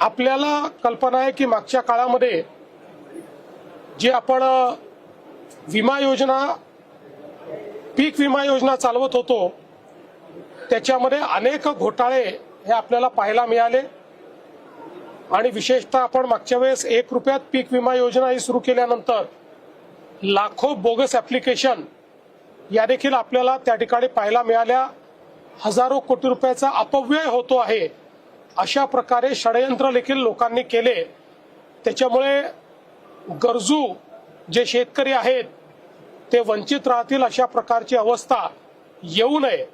आपल्याला कल्पना आहे की मागच्या काळामध्ये जे आपण विमा योजना पीक विमा योजना चालवत होतो त्याच्यामध्ये अनेक घोटाळे हे आपल्याला पाहायला मिळाले. आणि विशेषतः आपण मागच्या वेळेस एक रुपयात पीक विमा योजना ही सुरू केल्यानंतर लाखो बोगस ऍप्लिकेशन या देखील आपल्याला त्या ठिकाणी पाहायला मिळाल्या. हजारो कोटी रुपयाचा अपव्यय होतो आहे. अशा प्रकारे षडयंत्र देखील लोकांनी केले. त्याच्यामुळे गरजू जे शेतकरी आहेत ते वंचित राहतील अशा प्रकारची अवस्था येऊ नये.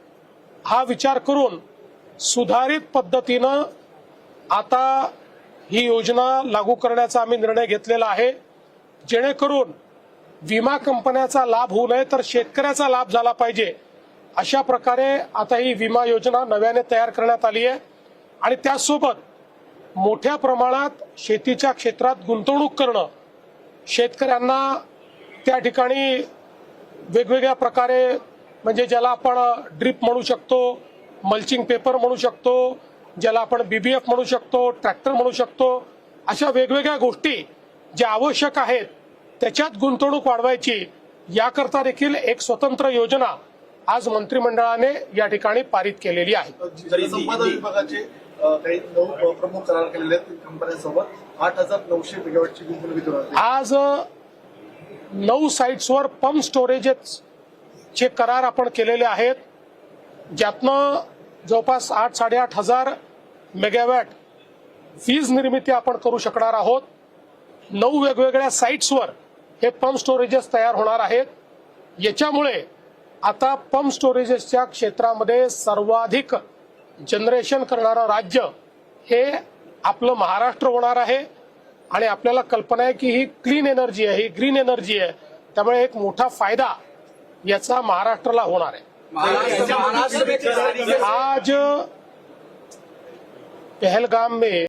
हा विचार करून सुधारित पद्धतीनं आता ही योजना लागू करण्याचा आम्ही निर्णय घेतलेला आहे. जेणेकरून विमा कंपन्याचा लाभ होऊ नये तर शेतकऱ्याचा लाभ झाला पाहिजे. अशा प्रकारे आता ही विमा योजना नव्याने तयार करण्यात आली आहे. आणि त्याचसोबत मोठ्या प्रमाणात शेतीच्या क्षेत्रात गुंतवणूक करणं. शेतकऱ्यांना त्या ठिकाणी वेगवेगळ्या प्रकारे म्हणजे ज्याला आपण ड्रिप म्हणू शकतो मल्चिंग पेपर म्हणू शकतो ज्याला आपण बीबीएफ म्हणू शकतो ट्रॅक्टर म्हणू शकतो अशा वेगवेगळ्या गोष्टी ज्या आवश्यक आहेत त्याच्यात गुंतवणूक वाढवायची याकरता देखील एक स्वतंत्र योजना आज मंत्रिमंडळाने या ठिकाणी पारित केलेली आहे. काही नऊ प्रमुख करार केलेले आहेत कंपन्यांसोबत. आठ हजार नऊशे मेगावॅटची गुंतवणूक होते. आज नऊ साईट्सवर पंप स्टोरेजचे करार आपण केलेले आहेत. ज्यातनं जवळपास आठ साडेआठ हजार मेगावॅट वीज निर्मिती आपण करू शकणार आहोत. नऊ वेगवेगळ्या साईट्सवर हे पंप स्टोरेजेस तयार होणार आहेत. याच्यामुळे आता पंप स्टोरेजेसच्या क्षेत्रामध्ये सर्वाधिक जनरेशन करणारं राज्य हे आपलं महाराष्ट्र होणार आहे आणि आपल्याला कल्पना आहे की ही क्लीन एनर्जी आहे ही ग्रीन एनर्जी आहे. त्यामुळे एक मोठा फायदा याचा महाराष्ट्राला होणार आहे. आज पहलगाम में